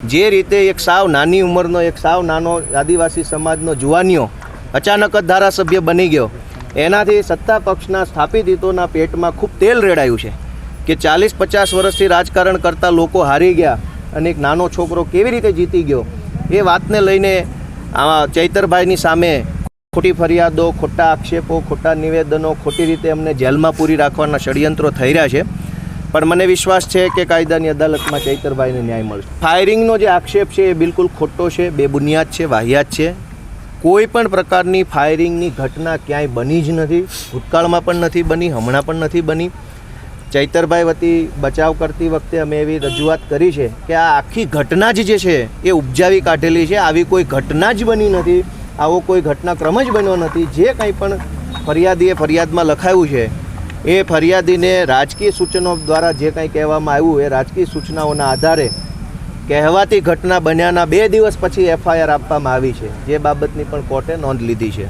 જે રીતે એક સાવ નાની ઉંમરનો, એક સાવ નાનો આદિવાસી સમાજનો જુવાનીઓ અચાનક જ ધારાસભ્ય બની ગયો. એનાથી સત્તા પક્ષના સ્થાપિત હિતોના પેટમાં ખૂબ તેલ રેડાયું છે કે ચાલીસ પચાસ વર્ષથી રાજકારણ કરતા લોકો હારી ગયા અને એક નાનો છોકરો કેવી રીતે જીતી ગયો એ વાતને લઈને ચૈતરભાઈની સામે ખોટી ફરિયાદો, ખોટા આક્ષેપો, ખોટા નિવેદનો, ખોટી રીતે અમને જેલમાં પૂરી રાખવાના ષડયંત્રો થઈ રહ્યા છે. પણ મને વિશ્વાસ છે કે કાયદાની અદાલતમાં ચૈતરભાઈને ન્યાય મળશે. ફાયરિંગનો જે આક્ષેપ છે એ બિલકુલ ખોટો છે, બેબુનિયાદ છે, વાહિયાત છે. કોઈ પણ પ્રકારની ફાયરિંગની ઘટના ક્યાંય બની જ નથી, ભૂતકાળમાં પણ નથી બની, હમણાં પણ નથી બની. ચૈતરભાઈ વતી બચાવ કરતી વખતે અમે એવી રજૂઆત કરી છે કે આ આખી ઘટના જ જે છે એ ઉપજાવી કાઢેલી છે. આવી કોઈ ઘટના જ બની નથી, આવો કોઈ ઘટનાક્રમ જ બન્યો નથી. જે કંઈ પણ ફરિયાદીએ ફરિયાદમાં લખાયું છે એ ફરિયાદીને રાજકીય સૂચનો દ્વારા જે કંઈ કહેવામાં આવ્યું, એ રાજકીય સૂચનાઓના આધારે કહેવાતી ઘટના બન્યાના બે દિવસ પછી એફઆઈઆર આપવામાં આવી છે. જે બાબતની પણ કોર્ટે નોંધ લીધી છે.